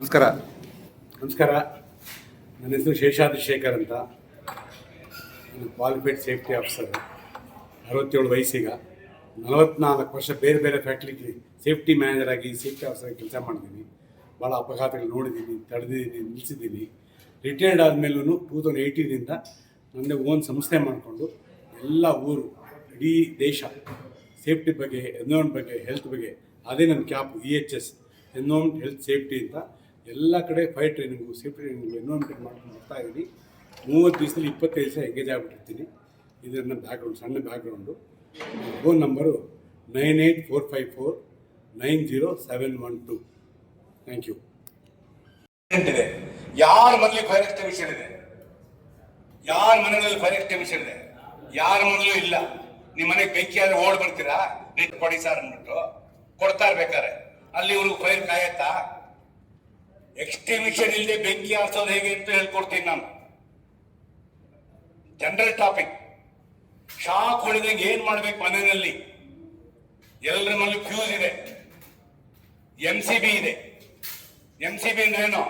ನಮಸ್ಕಾರ. ನಮಸ್ಕಾರ. ನನ್ನ ಹೆಸರು ಶೇಷಾದ್ರಿ ಶೇಖರ್ ಅಂತ. ನಾನು ಕ್ವಾಲಿಫೈಡ್ ಸೇಫ್ಟಿ ಆಫೀಸರ್ ಅರವತ್ತೇಳು ವಯಸ್ಸೀಗ. ನಲವತ್ನಾಲ್ಕು ವರ್ಷ ಬೇರೆ ಬೇರೆ ಫ್ಯಾಕ್ಟ್ರಿಗೆ ಸೇಫ್ಟಿ ಮ್ಯಾನೇಜರ್ ಆಗಿ ಸೇಫ್ಟಿ ಆಫೀಸರ್ ಆಗಿ ಕೆಲಸ ಮಾಡಿದ್ದೀನಿ ಭಾಳ ಅಪಘಾತಗಳು ನೋಡಿದ್ದೀನಿ, ತಡೆದಿದ್ದೀನಿ, ನಿಲ್ಲಿಸಿದ್ದೀನಿ. ರಿಟೈರ್ಡ್ ಆದಮೇಲೂ ಟೂ ತೌಸಂಡ್ ಏಯ್ಟೀನಿಂದ ನನ್ನದೇ ಓನ್ ಸಂಸ್ಥೆ ಮಾಡಿಕೊಂಡು ಎಲ್ಲ ಊರು, ಇಡೀ ದೇಶ ಸೇಫ್ಟಿ ಬಗ್ಗೆ ಎನ್ವೈರ್ಮೆಂಟ್ ಬಗ್ಗೆ ಹೆಲ್ತ್ ಬಗ್ಗೆ, ಅದೇ ನನ್ನ cap E H S environment health safety ಅಂತ ಎಲ್ಲ ಕಡೆ fire training safety training environment ಮಾಡ್ಕೊಂಡು ಬರ್ತಾ ಇದ್ದೀನಿ ಮೂವತ್ತು ದಿವಸದಲ್ಲಿ ಇಪ್ಪತ್ತೈದು ದಿವಸ ಎಂಗೇಜ್ ಆಗಿಬಿಟ್ಟಿರ್ತೀನಿ. ಇದು ನನ್ನ ಬ್ಯಾಕ್ಗ್ರೌಂಡ್ ಸಣ್ಣ background phone number nine eight four five four nine zero seven one two. Thank you ಇದೆ. ಯಾರ ಮನೇಲಿ ಫೈರ್ ಎಕ್ಸ್ಟೆಮಿಷನ್ ಇದೆ? ಯಾರ ಮನೆಯಲ್ಲಿ ಫೈರ್ ಎಕ್ಸ್ಟೆಮಿಷನ್ ಇದೆ? ಯಾರ ಮನೇಲೂ ಇಲ್ಲ. ನಿಮ್ಮ ಮನೆಗೆ ಬೆಂಕಿ ಆದ್ರೆ ಓಡ್ ಬರ್ತೀರಾ? ನೀಟ್ ಕೊಡಿ ಸರ್ ಅಂದ್ಬಿಟ್ಟು. ಕೊಡ್ತಾ ಇರ್ಬೇಕಾರೆ ಅಲ್ಲಿ ಇವ್ರಿಗೆ ಫೈರ್ ಕಾಯತ್ತಾ? ಎಕ್ಸ್ಟಿಂಗ್ವಿಷರ್ ಇಲ್ಲದೆ ಬೆಂಕಿ ಆರ್ಸೋದು ಹೇಗೆ ಅಂತ ಹೇಳ್ಕೊಡ್ತೀನಿ ನಾನು. ಜನರಲ್ ಟಾಪಿಕ್ ಶಾಕ್ ಹೊಡೆದಂಗೆ ಏನ್ ಮಾಡ್ಬೇಕು ಮನೆಯಲ್ಲಿ? ಎಲ್ಲರ ಮನೇಲಿ ಫ್ಯೂಸ್ ಇದೆ. ಎಂ ಸಿ ಬಿ ಇದೆ. ಎಂ ಸಿ ಬಿ ಅಂದ್ರೇನು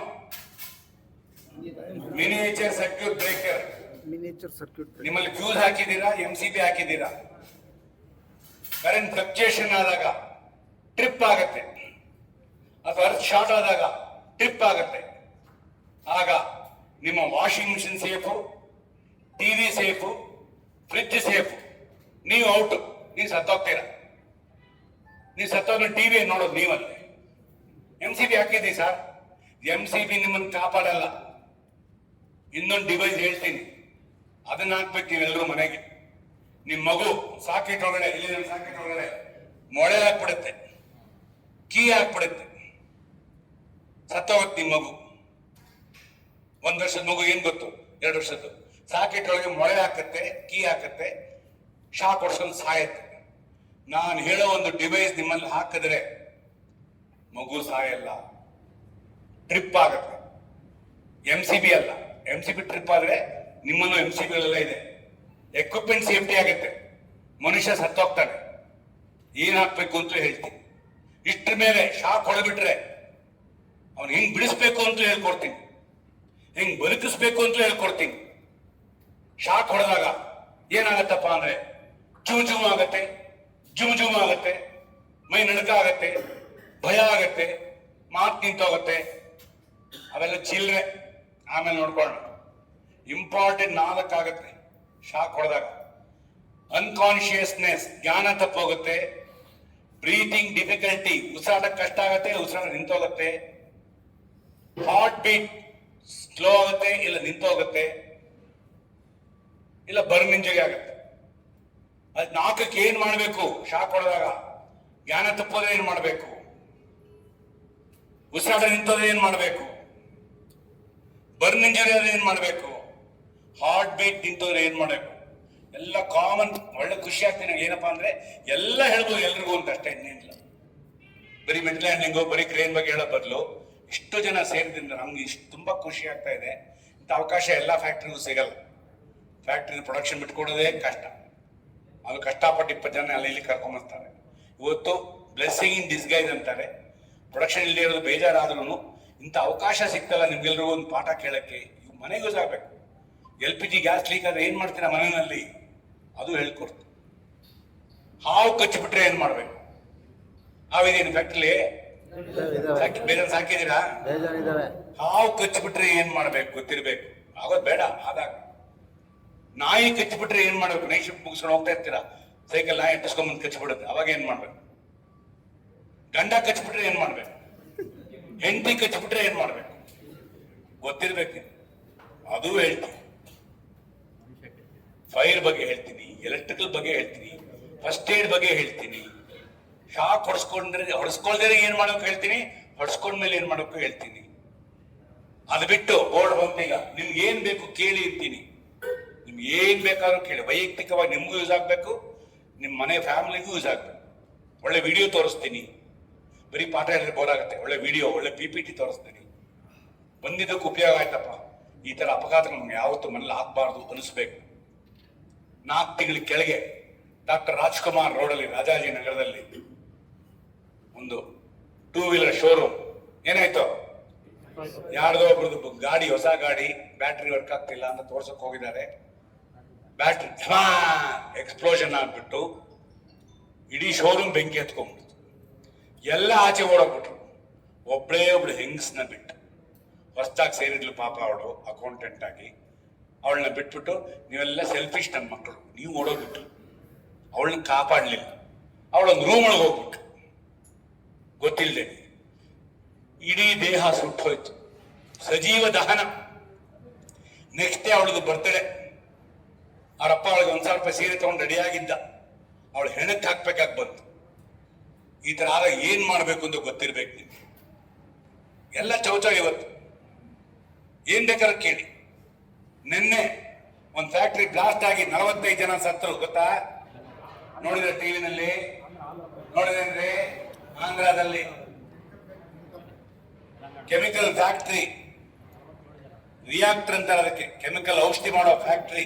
miniature circuit breaker miniature circuit ನಿಮ್ಮಲ್ಲಿ ಫ್ಯೂಸ್ ಹಾಕಿದ್ದೀರಾ? ಎಂ ಸಿ ಬಿ ಹಾಕಿದ್ದೀರಾ? ಕರೆಂಟ್ ಫ್ಲಕ್ಚುಯೇಷನ್ ಆದಾಗ ಟ್ರಿಪ್ ಆಗುತ್ತೆ. ಅಥವಾ ಅರ್ಥ ಶಾರ್ಟ್ ಆದಾಗ ಟ್ರಿಪ್ ಆಗುತ್ತೆ. ಆಗ ನಿಮ್ಮ washing machine safe TV safe fridge safe. ನೀವು ಔಟ್. ನೀವು ಸತ್ತೋಗ್ತೀರ? ನೀವು ಸತ್ತೋದ್ರೆ ಟಿವಿ ನೋಡೋದು ನೀವಲ್ಲಿ? ಎಂ ಸಿ ಬಿ ಹಾಕಿದ್ದೀವಿ ಸರ್. ಎಂ ಸಿ ಬಿ ನಿಮ್ಮನ್ನು ಕಾಪಾಡಲ್ಲ. ಇನ್ನೊಂದು ಡಿವೈಸ್ ಹೇಳ್ತೀನಿ. ಅದನ್ನ ಹಾಕ್ಬೇಕು ನೀವೆಲ್ಲರೂ ಮನೆಗೆ. ನಿಮ್ಮ ಮಗು ಸಾಕೆಟ್ ಒಳಗಡೆ ಇಲ್ಲಿ ಸಾಕೆಟ್ ಒಳಗಡೆ ಮೊಳೆ ಹಾಕ್ಬಿಡುತ್ತೆ. ಕೀ ಹಾಕ್ಬಿಡುತ್ತೆ. ಸತ್ತೋಗುತ್ತೆ ನಿಮ್ಮ ಮಗು. ಒಂದ್ ವರ್ಷದ ಮಗು ಏನ್ ಗೊತ್ತು? ಎರಡು ವರ್ಷದ್ದು. ಸಾಕೆಟ್ ಒಳಗೆ ಮೊಳೆ ಹಾಕತ್ತೆ, ಕೀ ಹಾಕತ್ತೆ, ಶಾಕ್ ಹೊಡ್ಸ್ಕೊಂಡು ಸಾಯತ್ತೆ. ನಾನು ಹೇಳೋ ಒಂದು ಡಿವೈಸ್ ನಿಮ್ಮಲ್ಲಿ ಹಾಕಿದ್ರೆ ಮಗು ಸಾಯಲ್ಲ. ಟ್ರಿಪ್ ಆಗುತ್ತೆ. ಎಂ ಸಿ ಬಿ ಅಲ್ಲ. ಎಂ ಸಿ ಬಿ ಟ್ರಿಪ್ ಆದ್ರೆ ನಿಮ್ಮನ್ನು ಎಂ ಸಿ ಬಿ ಇದೆ. ಎಕ್ವಿಪ್ಮೆಂಟ್ ಸೇಫ್ಟಿ ಆಗುತ್ತೆ. ಮನುಷ್ಯ ಸತ್ತೋಗ್ತಾನೆ. ಏನ್ ಹಾಕ್ಬೇಕು ಅಂತ ಹೇಳ್ತೀನಿ. ಇಷ್ಟ್ರ ಮೇಲೆ ಶಾಕ್ ಹೊಡೆಬಿಟ್ರೆ ಅವ್ನು ಹೆಂಗ್ ಬಿಡಿಸ್ಬೇಕು ಅಂತ ಹೇಳ್ಕೊಡ್ತೀನಿ. ಹೆಂಗ್ ಬದುಕಿಸ್ಬೇಕು ಅಂತ ಹೇಳ್ಕೊಡ್ತೀನಿ. ಶಾಕ್ ಹೊಡೆದಾಗ ಏನಾಗತ್ತಪ್ಪ ಅಂದ್ರೆ ಜೂ ಜುಮ್ ಆಗತ್ತೆ, ಜುಮ್ ಜುಮ್ ಆಗತ್ತೆ, ಮೈ ನಡುಕ ಆಗತ್ತೆ, ಭಯ ಆಗತ್ತೆ, ಮಾತು ನಿಂತೋಗತ್ತೆ. ಅವೆಲ್ಲ ಚಿಲ್ಲರೆ ಆಮೇಲೆ ನೋಡ್ಕೊಳ್ಳೋಣ. ಇಂಪಾರ್ಟೆಂಟ್ ನಾಲ್ಕಾಗತ್ತೆ ಶಾಕ್ ಹೊಡೆದಾಗ. ಅನ್ಕಾನ್ಶಿಯಸ್ನೆಸ್ ಜ್ಞಾನ ತಪ್ಪೋಗುತ್ತೆ. ಬ್ರೀತಿಂಗ್ ಡಿಫಿಕಲ್ಟಿ ಉಸಿರಾಟ ಕಷ್ಟ ಆಗತ್ತೆ, ಉಸಿರಾಟ ನಿಂತೋಗುತ್ತೆ. ಹಾರ್ಟ್ ಬೀಟ್ ಸ್ಲೋ ಆಗುತ್ತೆ ಇಲ್ಲ ನಿಂತೋಗುತ್ತೆ ಇಲ್ಲ ಬರ್ನ್ ಇಂಜರಿ ಆಗುತ್ತೆ? ಅದ್ ನಾಲ್ಕಕ್ಕೆ ಏನ್ ಮಾಡಬೇಕು? ಶಾಕ್ ಹೊಡೆದಾಗ ಜ್ಞಾನ ತಪ್ಪೋದ್ರೆ ಏನ್ ಮಾಡಬೇಕು? ಉಸಿರಾಟ ನಿಂತೋದ್ರೆ ಏನ್ ಮಾಡಬೇಕು? ಬರ್ನ್ ಇಂಜರಿ ಆದ್ರೆ ಏನ್ ಮಾಡಬೇಕು? ಹಾರ್ಟ್ ಬೀಟ್ ನಿಂತೋದ್ರೆ ಏನ್ ಮಾಡಬೇಕು? ಎಲ್ಲ ಕಾಮನ್ ಒಳ್ಳೆ ಖುಷಿ ಆಗ್ತೀನಿ ನಂಗೆ. ಏನಪ್ಪಾ ಅಂದ್ರೆ ಎಲ್ಲ ಹೇಳ್ಬೋದು ಎಲ್ರಿಗೂ ಅಂತ ಅಷ್ಟೇ ಇನ್ನೇನಿಲ್ಲ. ಬರೀ ಮೆಂಟಲ್ ಹ್ಯಾಂಡ್ಲಿಂಗು ಬರೀ ಕ್ರೇನ್ ಬಗ್ಗೆ ಹೇಳೋ ಬದಲು ಇಷ್ಟು ಜನ ಸೇರಿದ್ರಿಂದ ನಮ್ಗೆ ಇಷ್ಟು ತುಂಬಾ ಖುಷಿ ಆಗ್ತಾ ಇದೆ. ಇಂಥ ಅವಕಾಶ ಎಲ್ಲ ಫ್ಯಾಕ್ಟ್ರಿಗೂ ಸಿಗಲ್ಲ. ಫ್ಯಾಕ್ಟ್ರಿ ಪ್ರೊಡಕ್ಷನ್ ಬಿಟ್ಕೊಡೋದೇ ಕಷ್ಟ. ಅದು ಕಷ್ಟಪಟ್ಟು ಇಪ್ಪತ್ತು ಜನ ಅಲ್ಲಿ ಇಲ್ಲಿ ಕರ್ಕೊಂಬರ್ತಾರೆ. ಇವತ್ತು ಬ್ಲೆಸ್ಸಿಂಗ್ ಇನ್ ಡಿಸ್ಗೈಸ್ ಅಂತಾರೆ. ಪ್ರೊಡಕ್ಷನ್ ಇಲ್ಲದೆ ಇರೋದು ಬೇಜಾರಾದ್ರೂ ಇಂಥ ಅವಕಾಶ ಸಿಗ್ತಲ್ಲ ನಿಮ್ಗೆಲ್ರಿಗೂ ಒಂದು ಪಾಠ ಕೇಳಕ್ಕೆ. ಇವು ಮನೆಗೆ ಯೂಸ್ ಆಗ್ಬೇಕು L P G gas leak ಆದ್ರೆ ಏನು ಮಾಡ್ತೀರಾ ಮನೆಯಲ್ಲಿ? ಅದು ಹೇಳ್ಕೊಡ್ತು. ಹಾವು ಕಚ್ಚಿಬಿಟ್ರೆ ಏನ್ ಮಾಡ್ಬೇಕು? ಹಾವಿದೇನು ಫ್ಯಾಕ್ಟ್ರಿಲಿ ಬೇರೆ ಸಾಕಿದ್ದೀರಾ? ಬೇಜಾರಿದ್ದಾವೆ ಹಾವು ಕಚ್ಚಿಬಿಟ್ರೆ ಏನ್ ಮಾಡ್ಬೇಕು ಗೊತ್ತಿರ್ಬೇಕು. ಆಗೋದ್ ಬೇಡ ಆದಾಗ. ನಾಯಿ ಕಚ್ಚಿಬಿಟ್ರೆ ಏನ್ ಮಾಡ್ಬೇಕು? ನೈಟ್ ಶಿಫ್ಟ್ ಮುಗಿಸ್ಕೊಂಡು ಹೋಗ್ತಾ ಇರ್ತೀರಾ? ಸೈಕಲ್ ನಾಯಿ ಇಟ್ಟಿಸ್ಕೊಂಬಂದು ಕಚ್ಚಿಬಿಡುತ್ತೆ. ಅವಾಗ ಏನ್ ಮಾಡ್ಬೇಕು? ಗಂಡ ಕಚ್ಚಿಬಿಟ್ರೆ ಏನ್ ಮಾಡ್ಬೇಕು? ಹೆಂಡತಿ ಕಚ್ಚಿಬಿಟ್ರೆ ಏನ್ ಮಾಡ್ಬೇಕು? ಗೊತ್ತಿರ್ಬೇಕು. ಅದು ಹೇಳ್ತೀನಿ. ಫೈರ್ ಬಗ್ಗೆ ಹೇಳ್ತೀನಿ. ಎಲೆಕ್ಟ್ರಿಕಲ್ ಬಗ್ಗೆ ಹೇಳ್ತೀನಿ. ಫಸ್ಟ್ ಏಡ್ ಬಗ್ಗೆ ಹೇಳ್ತೀನಿ. ಶಾಕ್ ಹೊಡ್ಸ್ಕೊಂಡ್ರೆ ಹೊಡ್ಸ್ಕೊಳ್ದೇ ಏನ್ ಮಾಡೋಕೆ ಹೇಳ್ತೀನಿ? ಹೊಡ್ಸ್ಕೊಂಡ್ಮೇಲೆ ಏನ್ ಮಾಡೋಕೆ ಹೇಳ್ತೀನಿ? ಅದು ಬಿಟ್ಟು ಬೋರ್ಡ್ ಬಂದೀಗ ನಿಮ್ಗೆ ಏನ್ ಬೇಕು ಕೇಳಿ ಇರ್ತೀನಿ ನಿಮ್ಗೆ ಏನ್ ಬೇಕಾದ್ರೂ ಕೇಳಿ. ವೈಯಕ್ತಿಕವಾಗಿ ನಿಮ್ಗೂ ಯೂಸ್ ಆಗ್ಬೇಕು. ನಿಮ್ಮ ಮನೆ ಫ್ಯಾಮಿಲಿಗೂ ಯೂಸ್ ಆಗ್ಬೇಕು. ಒಳ್ಳೆ ವಿಡಿಯೋ ತೋರಿಸ್ತೀನಿ. ಬರೀ ಪಾಠ ಹೇಳಿದ್ರೆ ಬೋರ್ ಆಗುತ್ತೆ. ಒಳ್ಳೆ ವಿಡಿಯೋ, ಒಳ್ಳೆ ಪಿ ಪಿ ಟಿ ತೋರಿಸ್ತೀನಿ. ಬಂದಿದ್ದಕ್ಕೆ ಉಪಯೋಗ ಆಯ್ತಪ್ಪ. ಈ ತರ ಅಪಘಾತ ನಮ್ಗೆ ಯಾವತ್ತೂ ಮನೇಲಿ ಆಗ್ಬಾರ್ದು ಅನಿಸ್ಬೇಕು. ನಾಲ್ಕು ತಿಂಗಳ ಕೆಳಗೆ ಡಾಕ್ಟರ್ ರಾಜ್ಕುಮಾರ್ ರೋಡಲ್ಲಿ ರಾಜಾಜಿನಗರದಲ್ಲಿ ಒಂದು ಟೂ ವೀಲರ್ ಶೋರೂಮ್ ಏನಾಯ್ತು? ಯಾರ್ದೋ ಒಬ್ರದ್ದು ಗಾಡಿ, ಹೊಸ ಗಾಡಿ ಬ್ಯಾಟ್ರಿ ವರ್ಕ್ ಆಗ್ತಿಲ್ಲ ಅಂತ ತೋರ್ಸಕ್ ಹೋಗಿದ್ದಾರೆ. ಬ್ಯಾಟ್ರಿ ಎಕ್ಸ್ಪ್ಲೋಷನ್ ಆಗ್ಬಿಟ್ಟು ಇಡೀ ಶೋರೂಮ್ ಬೆಂಕಿ ಹತ್ಕೊಂಡ್ಬಿಡ್ತು. ಎಲ್ಲ ಆಚೆ ಓಡೋಗ್ಬಿಟ್ರು. ಒಬ್ಳೇ ಒಬ್ಳು ಹೆಂಗ್ಸ್ನ ಬಿಟ್ಟು. ಹೊಸ್ದಾಗಿ ಸೇರಿದ್ಲು ಪಾಪ ಅವಳು ಅಕೌಂಟೆಂಟ್ ಆಗಿ. ಅವಳನ್ನ ಬಿಟ್ಬಿಟ್ಟು ನೀವೆಲ್ಲ ಸೆಲ್ಫಿಶ್ ನನ್ನ ಮಕ್ಕಳು. ನೀವು ಓಡೋಗ್ಬಿಟ್ರು. ಅವಳನ್ನ ಕಾಪಾಡಲಿಲ್ಲ. ಅವಳೊಂದು ರೂಮ್ ಒಳಗೆ ಹೋಗ್ಬಿಟ್ಟು ಗೊತ್ತಿಲ್ಲದೆ ಇಡೀ ದೇಹ ಸುಟ್ಟೋಯ್ತು. ಸಜೀವ ದಹನ. ನೆಕ್ಸ್ಟ್ ಡೇ ಅವಳದು ಬರ್ತಡೆ ಅವರಪ್ಪ ಅವಳಿಗೆ ಒಂದ್ ಸಾವಿರ ರೂಪಾಯಿ ಸೀರೆ ತಗೊಂಡು ರೆಡಿಯಾಗಿದ್ದ. ಅವಳು ಹೆಣಕ್ಕೆ ಹಾಕ್ಬೇಕಾಗಿ ಬಂತು. ಈ ಥರ ಆಗ ಏನು ಮಾಡಬೇಕು ಅಂತ ಗೊತ್ತಿರ್ಬೇಕು ನಿಮ್ಗೆ. ಎಲ್ಲ ಚೌಚ ಇವತ್ತು ಏನ್ ಬೇಕಾದ್ರೆ ಕೇಳಿ. ನಿನ್ನೆ ಒಂದು ಫ್ಯಾಕ್ಟ್ರಿ ಬ್ಲಾಸ್ಟ್ ಆಗಿ ನಲವತ್ತೈದು ಜನ ಸತ್ತರು, ಗೊತ್ತಾ? ನೋಡಿದ್ರೆ ಟಿವಿನಲ್ಲಿ ನೋಡಿದ್ರೆ ಆಂಧ್ರದಲ್ಲಿ ಕೆಮಿಕಲ್ ಫ್ಯಾಕ್ಟ್ರಿ ರಿಯಾಕ್ಟರ್ ಅಂತಾರೆ ಅದಕ್ಕೆ ಕೆಮಿಕಲ್ ಔಷಧಿ ಮಾಡೋ ಫ್ಯಾಕ್ಟ್ರಿ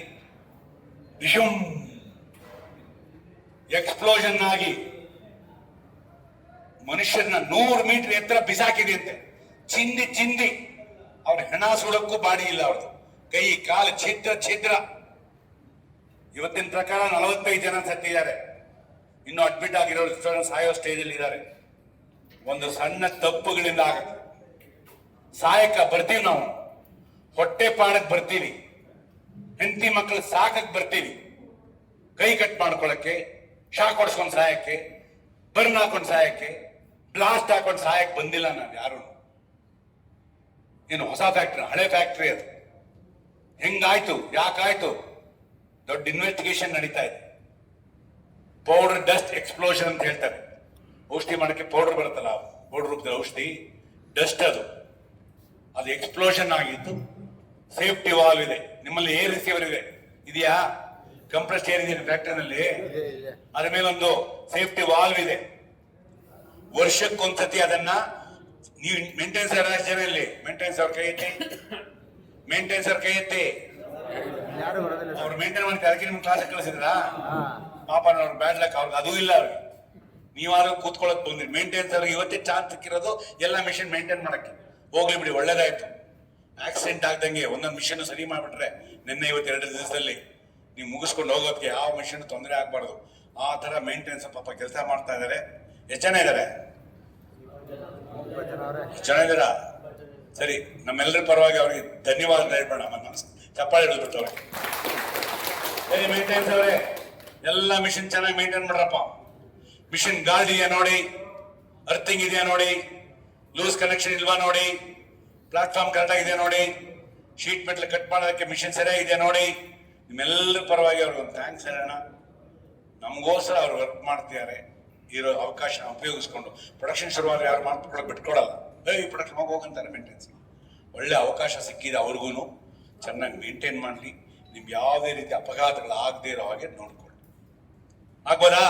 ವಿಷಮ್ ಎಕ್ಸ್ಪ್ಲೋಷನ್ ಆಗಿ ಮನುಷ್ಯನ ನೂರು ಮೀಟರ್ ಎತ್ತರ ಬಿಸಾಕಿದೆಯಂತೆ. ಚಿಂದಿ ಚಿಂದಿ ಅವ್ರ ಹೆಣ ಸುಡಕ್ಕೂ ಬಾಡಿ ಇಲ್ಲ ಅವ್ರದ್ದು ಕೈ, ಕಾಲು ಛಿದ್ರ ಛಿದ್ರ. ಇವತ್ತಿನ ಪ್ರಕಾರ ನಲವತ್ತೈದು ಜನ ಸತ್ತಿದ್ದಾರೆ. ಇನ್ನು ಅಡ್ಮಿಟ್ ಆಗಿರೋ ಸಾಯೋ ಸ್ಟೇಜ್ ಅಲ್ಲಿ ಇದ್ದಾರೆ. ಒಂದು ಸಣ್ಣ ತಪ್ಪುಗಳಿಂದ ಆಗತ್ತೆ ಸಾಯಕ ಬರ್ತೀವಿ ನಾವು. ಹೊಟ್ಟೆ ಪಾಡಕ್ ಬರ್ತೀವಿ. ಹೆಂಡತಿ ಮಕ್ಕಳು ಸಾಕಕ್ ಬರ್ತೀವಿ. ಕೈ ಕಟ್ ಮಾಡ್ಕೊಳಕ್ಕೆ, ಶಾಕ್ ಹೊಡ್ಸ್ಕೊಂಡ್ ಸಾಯಕ್ಕೆ, ಬರ್ನ್ ಹಾಕೊಂಡ್ ಸಾಯಕ್ಕೆ, ಬ್ಲಾಸ್ಟ್ ಹಾಕೊಂಡ್ ಸಹಾಯಕ್ಕೆ ಬಂದಿಲ್ಲ ನಾವು ಯಾರು. ಏನು ಹೊಸ ಫ್ಯಾಕ್ಟ್ರಿ, ಹಳೆ ಫ್ಯಾಕ್ಟ್ರಿ ಅದು. ಹೆಂಗಾಯ್ತು? ಯಾಕಾಯ್ತು? ದೊಡ್ಡ ಇನ್ವೆಸ್ಟಿಗೇಷನ್ ನಡೀತಾ ಇದೆ. ಪೌಡರ್ ಡಸ್ಟ್ ಎಕ್ಸ್ಪ್ಲೋಷನ್ ಅಂತ ಹೇಳ್ತಾರೆ. ಔಷಧಿ ಮಾಡಕ್ಕೆ ಪೌಡರ್ ಬರುತ್ತಲ್ಲ ಪೌಡರ್ ರೂಪದ ಔಷಧಿ ಡಸ್ಟ್ ಅದು. ಅದು ಎಕ್ಸ್ಪ್ಲೋಷನ್ ಆಗಿತ್ತು ಸೇಫ್ಟಿ ವಾಲ್ವ್ ಇದೆ. ನಿಮ್ಮಲ್ಲಿ ಏರ್ ರಿಸೀವರ್ ಇದೆ. ಇದೆಯಾ? ಕಂಪ್ರೆಸ್ಟ್ ಏರ್ ಇದೆ ಫ್ಯಾಕ್ಟರಿನಲ್ಲಿ ಅದ್ರ ಮೇಲೊಂದು ಸೇಫ್ಟಿ ವಾಲ್ವ್ ಇದೆ. ವರ್ಷಕ್ಕೊಂದ್ಸತಿ ಅದನ್ನ ನೀವು ಮೇಂಟೆನೆನ್ಸ್ ಎಷ್ಟು ಜನ ಇಲ್ಲಿ ಮೇಂಟೆನೆನ್ಸ್ ಅವ್ರ ಕೈ ಎತ್ತಿ. ಮೇಂಟೆನೆನ್ಸ್ ಅವ್ರ ಕೈ ಎತ್ತಿ. ಅವ್ರು ಮೇಂಟೈನ್ ಮಾಡಿ ಅದಕ್ಕೆ ನಿಮ್ಗೆ ಕ್ಲಾಸ್ ಕಳಿಸಿದ್ರಾ? ಪಾಪ ಅವ್ರ ಬ್ಯಾಡ್ ಲಕ್ ಅವ್ರಿಗೆ ಅದೂ ಇಲ್ಲ ಅವ್ರಿಗೆ. ನೀವಾದ್ರೂ ಕೂತ್ಕೊಳ್ಳೋಕೆ ಬಂದ್ರಿ. ಮೇಂಟೆನ್ಸ್ ಅವ್ರಿಗೆ ಇವತ್ತೇ ಚಾನ್ಸ್ ಸಿಕ್ಕಿರೋದು ಎಲ್ಲ ಮಿಷನ್ ಮೇಂಟೈನ್ ಮಾಡಕ್ಕೆ. ಹೋಗ್ಲಿ ಬಿಡಿ, ಒಳ್ಳೇದಾಯ್ತು. ಆಕ್ಸಿಡೆಂಟ್ ಆಗ್ದಂಗೆ ಒಂದೊಂದು ಮಿಷನ್ ಸರಿ ಮಾಡಿಬಿಟ್ರೆ ನಿನ್ನೆ ಇವತ್ತು ಎರಡು ದಿವಸದಲ್ಲಿ ನೀವು ಮುಗಿಸ್ಕೊಂಡು ಹೋಗೋದಕ್ಕೆ ಯಾವ ಮಿಷನ್ ತೊಂದರೆ ಆಗಬಾರ್ದು. ಆ ಥರ ಮೇಂಟೆನೆನ್ಸ್ ಪಾಪ ಕೆಲಸ ಮಾಡ್ತಾ ಇದಾರೆ. ಎಷ್ಟು ಜನ ಒಂಬತ್ತು ಜನ ಸರಿ ನಮ್ಮೆಲ್ಲರ ಪರವಾಗಿ ಅವ್ರಿಗೆ ಧನ್ಯವಾದ ಹೇಳ್ಬೇಡ ಚಪ್ಪಾಳೆ ಹಿಡಿದ್ಬಿಟ್ಟು ಅವ್ರಿಗೆ ಸರಿ ಅವರೇ. ಎಲ್ಲ ಮಿಷನ್ ಚೆನ್ನಾಗಿ ಮೇಂಟೈನ್ ಮಾಡ್ರಪ್ಪ. ಮಿಷನ್ ಗಾರ್ಡ್ ಇದೆಯಾ ನೋಡಿ? ಅರ್ಥಿಂಗ್ ಇದೆಯಾ ನೋಡಿ? ಲೂಸ್ ಕನೆಕ್ಷನ್ ಇಲ್ವಾ ನೋಡಿ? ಪ್ಲಾಟ್ಫಾರ್ಮ್ ಕರೆಕ್ಟ್ ಆಗಿದೆ ನೋಡಿ? ಶೀಟ್ ಮೆಟ್ಲ್ ಕಟ್ ಮಾಡೋದಕ್ಕೆ ಮಿಷನ್ ಇದೆಯಾ ನೋಡಿ? ನಿಮ್ಮೆಲ್ಲರ ಪರವಾಗಿ ಅವ್ರಿಗೆ ಒಂದು ಥ್ಯಾಂಕ್ಸ್ ಹೇಳೋಣ. ನಮಗೋಸ್ಕರ ಅವ್ರು ವರ್ಕ್ ಮಾಡ್ತಿದ್ದಾರೆ. ಇರೋ ಅವಕಾಶ ಉಪಯೋಗಿಸ್ಕೊಂಡು. ಪ್ರೊಡಕ್ಷನ್ ಶುರುವಾದ್ರೆ ಯಾರು ಮಾಡ್ಕೊಳ್ಳೋಕೆ ಬಿಟ್ಕೊಡಲ್ಲ. ಏಯ್ ಪ್ರೊಡಕ್ಷನ್ ಹೋಗಿ ಹೋಗಂತಾರೆ ಮೇಂಟೆನ್ಸ್ ಒಳ್ಳೆ ಅವಕಾಶ ಸಿಕ್ಕಿದೆ ಅವ್ರಿಗೂ ಚೆನ್ನಾಗಿ ಮೇಂಟೈನ್ ಮಾಡಲಿ. ನಿಮ್ಗೆ ಯಾವುದೇ ರೀತಿ ಅಪಘಾತಗಳು ಆಗದೇ ಇರೋ ಹಾಗೆ ನೋಡ್ಕೊಳ್ಳಿ. ಆಗ್ಬೋದಾ?